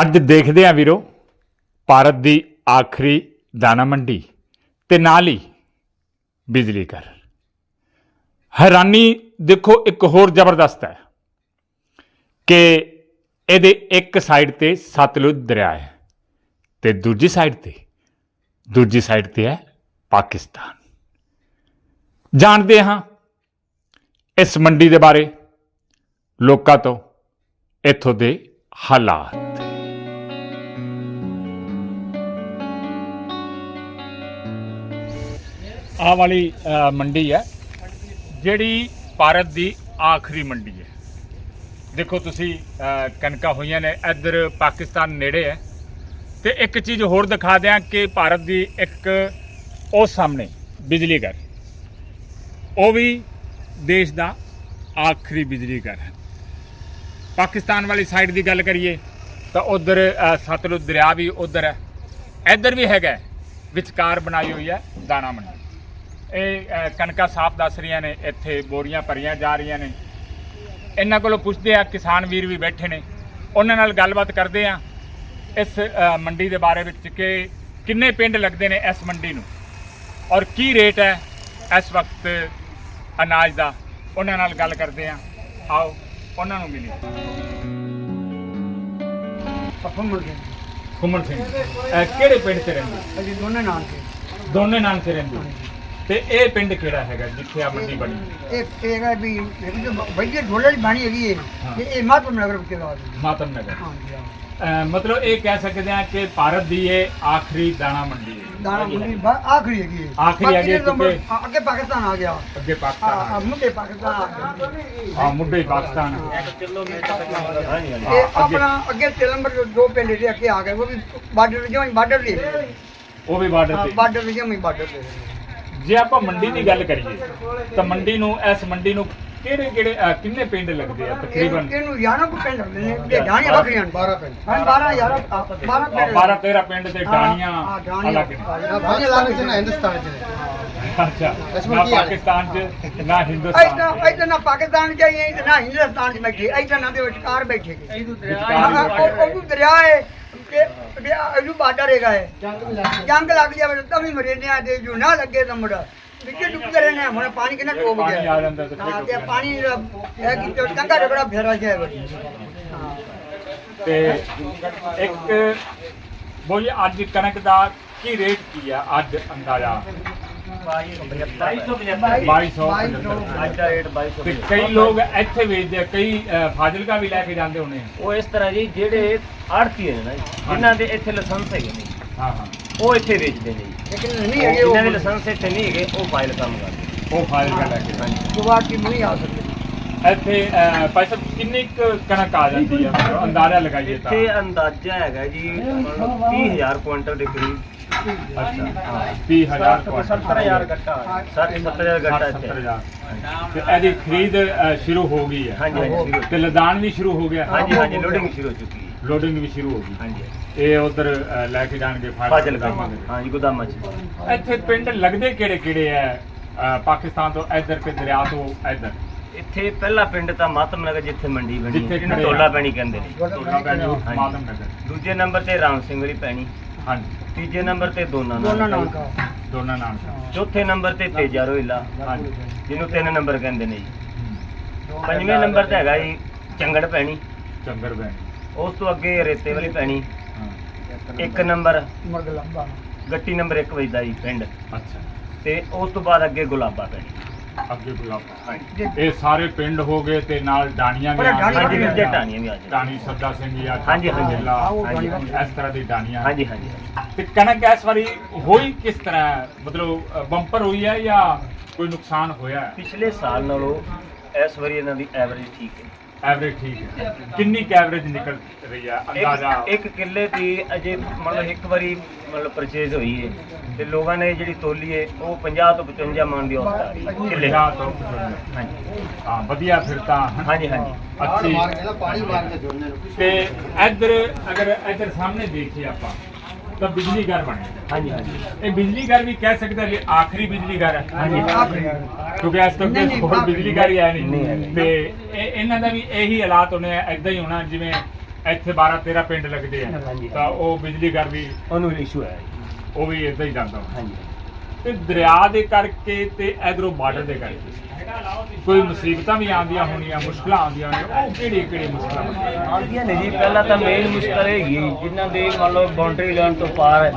ਅੱਜ ਦੇਖਦੇ ਆ ਵੀਰੋ, ਭਾਰਤ ਦੀ ਆਖਰੀ ਦਾਣਾ ਮੰਡੀ ਤੇ ਨਾਲ ਹੀ ਬਿਜਲੀ ਘਰ। ਹੈਰਾਨੀ ਦੇਖੋ, ਇੱਕ ਹੋਰ ਜ਼ਬਰਦਸਤ ਹੈ ਕਿ ਇਹਦੇ ਇੱਕ ਸਾਈਡ ਤੇ ਸਤਲੁਜ ਦਰਿਆ ਹੈ ਤੇ ਦੂਜੀ ਸਾਈਡ ਤੇ, ਦੂਜੀ ਸਾਈਡ ਤੇ ਹੈ ਪਾਕਿਸਤਾਨ। ਜਾਣਦੇ ਹਾਂ ਇਸ ਮੰਡੀ ਦੇ ਬਾਰੇ ਲੋਕਾਂ ਤੋਂ, ਇੱਥੋਂ ਦੇ ਹਾਲਾਤ। ਆਹ ਵਾਲੀ ਮੰਡੀ ਹੈ, ਜਿਹੜੀ ਭਾਰਤ ਦੀ ਆਖਰੀ ਮੰਡੀ ਹੈ। ਦੇਖੋ ਤੁਸੀਂ ਕਣਕਾਂ ਹੋਈਆਂ ਨੇ, ਇੱਧਰ ਪਾਕਿਸਤਾਨ ਨੇੜੇ ਹੈ। ਤੇ ਇੱਕ ਚੀਜ਼ ਹੋਰ ਦਿਖਾ ਦਿਆਂ ਕਿ ਭਾਰਤ ਦੀ ਇੱਕ ਉਹ ਸਾਹਮਣੇ, ਬਿਜਲੀ ਘਰ। ਉਹ ਵੀ ਦੇਸ਼ ਦਾ ਆਖਰੀ ਬਿਜਲੀ ਘਰ ਹੈ। ਪਾਕਿਸਤਾਨ ਵਾਲੀ ਸਾਈਡ ਦੀ ਗੱਲ ਕਰੀਏ, ਤਾਂ ਉਧਰ ਸਤਲੁਜ ਦਰਿਆ ਵੀ ਉਧਰ ਹੈ। ਇੱਧਰ ਵੀ ਹੈਗਾ ਵਿਚਕਾਰ ਬਣਾਈ ਹੋਈ ਹੈ ਦਾਣਾ ਮੰਡੀ। ਇਹ ਕਣਕਾਂ ਸਾਫ਼ ਦੱਸ ਰਹੀਆਂ ਨੇ ਇੱਥੇ ਬੋਰੀਆਂ ਭਰੀਆਂ ਜਾ ਰਹੀਆਂ ਨੇ। ਇਹਨਾਂ ਕੋਲੋਂ ਪੁੱਛਦੇ ਆ ਕਿਸਾਨ ਵੀਰ ਵੀ ਬੈਠੇ ਨੇ। ਉਹਨਾਂ ਨਾਲ ਗੱਲਬਾਤ ਕਰਦੇ ਆ ਇਸ ਮੰਡੀ ਦੇ ਬਾਰੇ ਵਿੱਚ ਕਿ ਕਿੰਨੇ ਪਿੰਡ ਲੱਗਦੇ ਨੇ ਇਸ ਮੰਡੀ ਨੂੰ ਔਰ ਕੀ ਰੇਟ ਹੈ ਇਸ ਵਕਤ ਅਨਾਜ ਦਾ। ਉਹਨਾਂ ਨਾਲ ਗੱਲ ਕਰਦੇ ਆ। ਆਓ ਉਹਨਾਂ ਨੂੰ ਮਿਲੀ ਪਰਫਾਰਮਰ ਦੇ ਖੁਮਨ ਸਿੰਘ ਕਿਹੜੇ ਪਿੰਡ 'ਚ ਰਹਿੰਦੇ? ਅਸੀਂ ਦੋਨੇ ਤੇ ਦੋਨੇ 'ਚ ਰਹਿੰਦੇ। ਤੇ ਇਹ ਪਿੰਡ ਕਿਹੜਾ ਹੈਗਾ ਜਿੱਥੇ ਆ ਮੰਡੀ ਬਣੀ? ਇਹ ਹੈ ਵੀ ਇਹ ਜੋ ਵਧੀਆ ਢੋਲੇ ਦੀ ਬਾਣੀ ਹੈਗੀ ਹੈ ਹਾਂ। ਤੇ ਇਹ ਮਾਤਮ ਨਗਰ ਵਿੱਚ ਲਗਾ ਦਿੱਤੀ ਮਾਤਮ ਨਗਰ। ਹਾਂਜੀ ਹਾਂ। ਮਤਲਬ ਇਹ ਕਹਿ ਸਕਦੇ ਆ ਕਿ ਭਾਰਤ ਦੀ ਇਹ ਆਖਰੀ ਦਾਣਾ ਮੰਡੀ ਹੈ। ਦਾਣਾ ਮੰਡੀ ਬਾ- ਆਖਰੀ ਹੈਗੀ ਹੈ ਆਖਰੀ ਬਾਕੀ ਹੈਗੀ ਹੈ ਦੇ ਨੰਬਰ- ਕਿਉਂਕਿ- ਹਾਂ, ਅੱਗੇ ਪਾਕਿਸਤਾਨ ਆ ਗਿਆ। ਅੱਗੇ ਆ ਪਾਕਿਸਤਾਨ ਮੁੰਡੇ ਪਾਕਿਸਤਾਨ ਆ ਗਿਆ। ਆ। ਮੁੱਢੇ ਹੀ ਪਾਕਿਸਤਾਨ ਇਹ ਆਪਣਾ ਅੱਗੇ ਤੇ ਨੰਬਰ ਜੋ ਦੋ ਪਿੰਡ ਦੇ ਅੱਗੇ ਆ ਗਏ ਉਹ ਵੀ ਬਾਰਡਰ ਜਿਵੇਂ ਬਾਰਡਰ ਦੇ। ਉਹ ਵੀ ਬਾਰਡਰ ਤੇ। ਬਾਰਡਰ ਜਿਵੇਂ ਬਾਰਡਰ ਦੇ। ਜੇ ਆਪਾਂ ਮੰਡੀ ਦੀ ਗੱਲ ਕਰੀਏ ਤਾਂ ਮੰਡੀ ਨੂੰ ਇਸ ਮੰਡੀ ਨੂੰ ਕਿਹੜੇ ਕਿਹੜੇ ਕਿੰਨੇ ਪਿੰਡ ਲੱਗਦੇ ਆ ਤਕਰੀਬਨ? ਇਹਨੂੰ ਯਾਰਾਂ ਕੋ ਪਿੰਡ ਹੁੰਦੇ ਨੇ। ਢਾਣੀਆਂ ਵੱਖਰੀਆਂ 12 ਪਿੰਡ। ਹਾਂ 12 ਯਾਰ 12 ਪਿੰਡ 12 13 ਪਿੰਡ ਤੇ ਡਾਣੀਆਂ ਹਾਂ, ਅਲੱਗ ਨੇ। ਪਾਕਿਸਤਾਨ ਵਿੱਚ ਨਾ ਹਿੰਦੁਸਤਾਨ ਚ ਅੱਛਾ ਇਸ ਨਾ ਵਿੱਚ ਕੀ ਹਾਲ ਹੈ? ਪਾਕਿਸਤਾਨ ਚ ਨਾ ਹਿੰਦੁਸਤਾਨ ਇੱਦਾਂ ਇੱਦਾਂ ਨਾ ਪਾਕਿਸਤਾਨ ਜਾਈਏ ਨਾ ਹਿੰਦੁਸਤਾਨ ਚ ਬੈਠੇ ਇੱਦਾਂ ਨਾ ਦੇ ਵਿਚਕਾਰ ਬੈਠੇ। ਗਏ ਵਿਚਕਾਰ ਹਾਂ, ਉਹ ਉਹ ਵੀ ਦਰਿਆ ਹੈ ਕਿ ਇਹਨੂੰ ਬਾਰਡਰ ਹੈਗਾ ਹੈ। ਜੰਗ ਲੱਗ ਜਾਵੇ ਤਾਂ ਵੀ ਮਰੇ ਨੇ ਆ ਤੇ ਜੋ ਨਾ ਲੱਗੇ ਤਾਂ ਮੁੜਾ। ਵਿੱਚ ਡੁੱਬ ਰਹੇ ਨੇ ਹੁਣ ਪਾਣੀ ਕਿੰਨਾ ਡੁੱਬ ਪਾਣੀ ਗਿਆ। ਆ ਜਾਂਦਾ ਤੇ ਫਿਰ ਹਾਂ ਡੁੱਬ ਤੇ ਜਾਂਦਾ। ਪਾਣੀ ਜਿਹੜਾ ਹੈ ਕਿ ਟੰਗਾ ਰਗੜਾ ਫੇਰਾ ਜਾਏ ਬੜੀ ਹਾਂ। ਤੇ ਇੱਕ ਬੋਲੀ ਅੱਜ ਕਣਕ ਦਾ ਕੀ ਰੇਟ ਕੀ ਆ? ਅੱਜ ਅੰਦਾਜ਼ਾ? 2200 ਅੱਜ ਦਾ ਰੇਟ 2200 ਤੇ ਕਈ ਲੋਕ ਇੱਥੇ ਵੇਚਦੇ ਆ ਕਈ ਅ, ਫਾਜ਼ਿਲਕਾ ਵੀ ਲੈ ਕੇ ਜਾਂਦੇ ਹੋਣੇ ਆ। ਉਹ ਇਸ ਤਰ੍ਹਾਂ ਜੀ ਜਿਹੜੇ ਆੜਤੀ ਨੇ ਨਾ ਜੀ, ਜਿਨ੍ਹਾਂ ਦੇ ਇੱਥੇ ਲਾਇਸੈਂਸ ਹੈਗੇ ਨੇ ਜੀ, ਹਾਂ ਹਾਂ। ਉਹ ਇੱਥੇ ਵੇਚਦੇ ਨੇ ਜੀ। ਲੇਕਿਨ ਨਹੀਂ ਹੈਗੇ ਉਹ ਜਿਨ੍ਹਾਂ ਦੇ ਲਾਇਸੈਂਸ ਇੱਥੇ ਨਹੀਂ ਹੈਗੇ ਉਹ ਫਾਈਲ ਕੰਮ ਕਰਦੇ ਉਹ ਫਾਜ਼ਿਲਕਾ ਲੈ ਕੇ ਜਾਂਦੇ ਜਵਾਬ ਕੀ ਨਹੀਂ ਆ ਸਕਦੇ। ਇੱਥੇ ਅ, ਭਾਈ ਸਾਹਿਬ ਕਿੰਨੀ ਕੁ ਕਣਕ ਆ ਜਾਂਦੀ ਆ? ਅੰਦਾਜ਼ਾ ਲਗਾਈਏ ਤਾਂ। ਇੱਥੇ ਅੰਦਾਜ਼ਾ ਹੈਗਾ ਜੀ ਮਤਲਬ 30000 ਕੁਇੰਟਲ ਦੇ ਕਰੀਬ। ਅੱਛਾ 30000 70000 ਗੱਟਾ 70000 ਗੱਟਾ ਇੱਥੇ 70000 ਤੇ ਇਹਦੀ ਖਰੀਦ ਸ਼ੁਰੂ ਹੋ ਗਈ ਹੈ ਹਾਂਜੀ ਤੇ ਲਦਾਨ ਵੀ ਸ਼ੁਰੂ ਹੋ ਗਿਆ ਹਾਂਜੀ ਹਾਂਜੀ ਲੋਡਿੰਗ ਸ਼ੁਰੂ ਹੋ ਚੁੱਕੀ ਹੈ ਲੋਡਿੰਗ ਵੀ ਸ਼ੁਰੂ ਹੋ ਗਈ ਹਾਂਜੀ ਇਹ ਉਧਰ ਲੈ ਕੇ ਜਾਣਗੇ ਫਾਜ਼ਲ ਹਾਂਜੀ ਗੋਦਾਮਾਂ ਚ ਇੱਥੇ ਪਿੰਡ ਲੱਗਦੇ ਕਿਹੜੇ ਕਿਹੜੇ ਆ ਪਾਕਿਸਤਾਨ ਤੋਂ ਇੱਧਰ ਤੇ ਦਰਿਆ ਤੋਂ ਇੱਧਰ ਇੱਥੇ ਪਹਿਲਾ ਪਿੰਡ ਤਾਂ ਮਾਤਮ ਨਗਰ ਜਿੱਥੇ ਮੰਡੀ ਬਣੀ ਜਿਹਨੂੰ ਟੋਲਾ ਪੈਣੀ ਕਹਿੰਦੇ ਨੇ ਟੋਲਾ ਪੈਣੀ ਮਾਤਮ ਨਗਰ ਦੂਜੇ ਨੰਬਰ ਤੇ ਰਾਮ ਸਿੰਘ ਪੈਣੀ ਹਾਂਜੀ। ਤੀਜੇ ਨੰਬਰ ਤੇ ਦੋਨਾ ਦੋਨਾਂ ਨਾਮ ਨਾਨਕਾ ਦੋਨਾਂ ਨਾਮ ਚੌਥੇ ਨੰਬਰ ਤੇ ਤੇਜਾ ਰੋਇਲਾ ਹਾਂਜੀ। ਜਿਹਨੂੰ ਤਿੰਨ ਨੰਬਰ ਕਹਿੰਦੇ ਨੇ ਜੀ। ਪੰਜਵੇਂ ਨੰਬਰ ਤੇ ਹੈਗਾ ਜੀ ਚੰਗੜ ਪੈਣੀ। ਚੰਗਰ ਬੈਣ ਉਸ ਤੋਂ ਅੱਗੇ ਰੇਤੇ ਵਾਲੀ ਪੈਣੀ। ਹਾਂ। ਇੱਕ ਨੰਬਰ। ਮਰਦ ਲੰਬਾ ਗੱਟੀ ਨੰਬਰ 1 ਵਜਦਾ ਜੀ ਪਿੰਡ। ਅੱਛਾ। ਤੇ ਉਸ ਤੋਂ ਬਾਅਦ ਅੱਗੇ ਗੁਲਾਬਾ ਪੈਣੀ। ਅੱਗੇ ਹਾਂਜੀ। ਇਹ ਸਾਰੇ ਪਿੰਡ ਹੋ ਗਏ ਤੇ ਨਾਲ ਡਾਣੀਆਂ ਵੀ ਆ ਗਈਆਂ। ਟਾਣੀਆਂ ਵੀ ਆ ਜਾਂਦੀਆਂ ਡਾਣੀ ਸੱਦਾ ਸਿੰਘ ਜੀ ਆ ਹਾਂਜੀ, ਹਾਂਜੀ। ਇਸ ਤਰ੍ਹਾਂ ਦੀ ਡਾਣੀਆਂ ਹਾਂਜੀ ਹਾਂਜੀ। ਤੇ ਕਣਕ ਇਸ ਵਾਰੀ ਹੋਈ ਕਿਸ ਤਰ੍ਹਾਂ? ਮਤਲਬ ਬੰਪਰ ਹੋਈ ਹੈ ਜਾਂ ਕੋਈ ਨੁਕਸਾਨ ਹੋਇਆ ਪਿਛਲੇ ਸਾਲ ਨਾਲੋਂ ਇਸ ਵਾਰੀ ਇਹਨਾਂ ਦੀ ਐਵਰੇਜ ਠੀਕ ਹੈ। ਐਵਰੇਜ ਠੀਕ ਹੈ। ਕਿੰਨੀ ਕੁ ਐਵਰੇਜ ਨਿਕਲ ਰਹੀ ਹੈ? ਅੰਦਾਜ਼ਾ ਇੱਕ ਇੱਕ ਕਿੱਲੇ ਦੀ ਅਜੇ ਮਤਲਬ ਇੱਕ ਵਾਰੀ ਮਤਲਬ ਪਰਚੇਜ਼ ਹੋਈ ਹੈ। ਤੇ ਲੋਕਾਂ ਨੇ ਜਿਹੜੀ ਤੋਲੀ ਹੈ ਉਹ 50 ਤੋਂ 55 ਮਣ ਦੀ ਔਸਤ ਆ ਰਹੀ ਹੈ ਕਿੱਲੇ ਤੋਂ। ਹਾਂਜੀ। ਹਾਂ ਵਧੀਆ ਫਿਰ ਤਾਂ? ਹਾਂਜੀ ਹਾਂਜੀ। ਅੱਛੀ। ਤੇ ਇੱਧਰ ਅਗਰ ਇੱਧਰ ਸਾਹਮਣੇ ਦੇਖੀਏ ਆਪਾਂ। ਤਾਂ ਬਿਜਲੀ ਘਰ ਬਣੇ ਹਾਂਜੀ ਹਾਂਜੀ ਇਹ ਬਿਜਲੀ ਘਰ ਵੀ ਕਹਿ ਸਕਦੇ ਕਿ ਆਖਰੀ ਬਿਜਲੀ ਘਰ ਹੈ ਹਾਂਜੀ ਆਖਰੀ ਕਿਉਂਕਿ ਤੋਂ ਨਹੀਂ, ਹੋਰ ਆਖਰੀ ਬਿਜਲੀ ਘਰ ਹੀ ਆਇਆ ਨਹੀਂ। ਤੇ ਇਹ ਇਹਨਾਂ ਦਾ ਵੀ ਇਹੀ ਹਾਲਾਤ ਹੋਣੇ ਆ ਇਦਾਂ ਹੀ ਹੋਣਾ ਜਿਵੇਂ ਇੱਥੇ 12 13 ਪਿੰਡ ਲੱਗਦੇ ਆ ਹਾਂਜੀ। ਤਾਂ ਉਹ ਬਿਜਲੀ ਘਰ ਵੀ ਉਹਨੂੰ ਇਸ਼ੂ ਹੈ। ਉਹ ਵੀ ਇਦਾਂ ਹੀ ਜਾਂਦਾ। ਹਾਂਜੀ ਤੇ ਦਰਿਆ ਦੇ ਕਰਕੇ ਤੇ ਇਧਰੋਂ ਬਾਰਡਰ ਦੇ ਕਰਕੇ। ਕੋਈ ਮੁਸੀਬਤਾਂ ਵੀ ਆਉਂਦੀਆਂ ਹੋਣੀਆਂ ਮੁਸ਼ਕਲਾਂ ਆਉਂਦੀਆਂ ਨੇ ਉਹ ਕਿਹੜੀ ਕਿਹੜੀ ਮੁਸ਼ਕਲਾਂ ਆਉਂਦੀਆਂ ਨੇ ਜੀ ਪਹਿਲਾਂ ਤਾਂ ਮੇਨ ਮੁਸ਼ਕਲ ਇਹ ਹੈਗੀ ਜਿਨ੍ਹਾਂ ਦੇ ਮੰਨ ਲਓ ਬਾਉਂਡਰੀ ਲਾਈਨ ਤੋਂ ਪਾਰ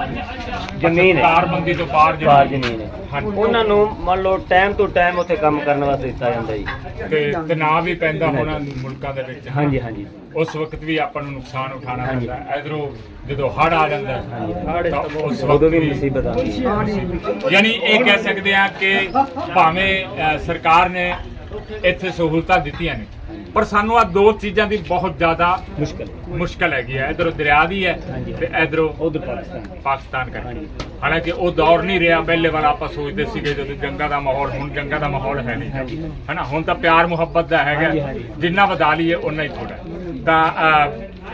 ਜ਼ਮੀਨ ਹੈ। ਕਾਰਬੰਦੀ ਤੋਂ ਪਾਰ ਜ਼ਮੀਨ। ਹੈ। ਉਹਨਾਂ ਨੂੰ ਮੰਨ ਲਓ ਟਾਈਮ ਤੋਂ ਟਾਈਮ ਉੱਥੇ ਕੰਮ ਕਰਨ ਵਾਸਤੇ ਦਿੱਤਾ ਜਾਂਦਾ ਜੀ। ਤੇ ਤਣਾਅ ਵੀ ਪੈਂਦਾ ਹੋਣਾ ਮੁਲਕਾਂ ਦੇ ਵਿੱਚ। ਹਾਂਜੀ ਹਾਂਜੀ। ਉਸ ਵਕਤ ਵੀ ਆਪਾਂ ਨੂੰ ਨੁਕਸਾਨ ਉਠਾਉਣਾ ਹਾਂਜੀ। ਪੈਂਦਾ ਇਧਰੋਂ ਜਦੋਂ ਹੜ ਆ ਜਾਂਦਾ ਤਾਂ ਉਸ ਵਕਤ ਵੀ ਮੁਸੀਬਤ ਹੈ। ਯਾਨੀ ਇਹ ਕਹਿ ਸਕਦੇ ਆ ਕਿ ਭਾਵੇਂ ਸਰਕਾਰ ਨੇ ਇੱਥੇ ਸਹੂਲਤਾਂ ਦਿੱਤੀਆਂ ਨੇ ਪਰ ਸਾਨੂੰ ਆ ਦੋ ਚੀਜ਼ਾਂ ਦੀ ਬਹੁਤ ਜ਼ਿਆਦਾ ਮੁਸ਼ਕਲ। ਮੁਸ਼ਕਲ ਹੈਗੀ ਹੈ ਇਧਰੋਂ ਦਰਿਆ ਦੀ ਹੈ। ਤੇ ਇਧਰੋਂ ਉਧਰ ਪਾਕਿਸਤਾਨ। ਪਾਕਿਸਤਾਨ ਕਰਕੇ। ਹਾਲਾਂਕਿ ਉਹ ਦੌਰ ਨਹੀਂ ਰਿਹਾ। ਪਹਿਲੇ ਵਾਲਾ ਆਪਾਂ ਸੋਚਦੇ ਸੀਗੇ ਜਦੋਂ ਜੰਗਾਂ ਦਾ ਮਾਹੌਲ ਹੁਣ ਜੰਗਾਂ ਦਾ ਮਾਹੌਲ ਹੈ ਨਹੀਂ। ਹਨਾ? ਹੁਣ ਤਾਂ ਪਿਆਰ ਮੁਹੱਬਤ ਦਾ ਹੈਗਾ। ਜਿੰਨਾ ਵਧਾ ਲਈਏ ਉਨਾ ਹੀ ਥੋੜਾ ਤਾਂ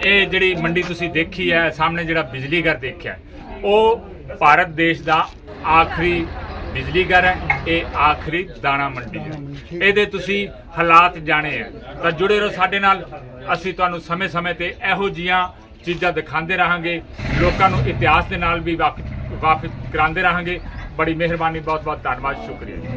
ਇਹ ਜਿਹੜੀ ਮੰਡੀ ਤੁਸੀਂ ਦੇਖੀ ਹੈ ਸਾਹਮਣੇ ਜਿਹੜਾ ਬਿਜਲੀ ਘਰ ਦੇਖਿਆ ਉਹ ਭਾਰਤ ਦੇਸ਼ ਦਾ ਆਖਰੀ ਬਿਜਲੀ ਘਰ ਹੈ, ਇਹ ਆਖਰੀ ਦਾਣਾ ਮੰਡੀ ਹੈ। ਇਹਦੇ ਤੁਸੀਂ ਹਾਲਾਤ ਜਾਣੇ ਆ। ਤਾਂ ਜੁੜੇ ਰਹੋ ਸਾਡੇ ਨਾਲ। ਅਸੀਂ ਤੁਹਾਨੂੰ ਸਮੇਂ-ਸਮੇਂ ਤੇ ਇਹੋ ਜੀਆਂ ਚੀਜ਼ਾਂ ਦਿਖਾਉਂਦੇ ਰਹਾਂਗੇ। ਲੋਕਾਂ ਨੂੰ ਇਤਿਹਾਸ ਦੇ ਨਾਲ ਵੀ ਵਾਕਿਫ ਵਾਕਿਫ ਕਰਾਉਂਦੇ ਰਹਾਂਗੇ। ਬੜੀ ਮਿਹਰਬਾਨੀ ਬਹੁਤ ਬਹੁਤ ਧੰਨਵਾਦ, ਸ਼ੁਕਰੀਆ ਜੀ।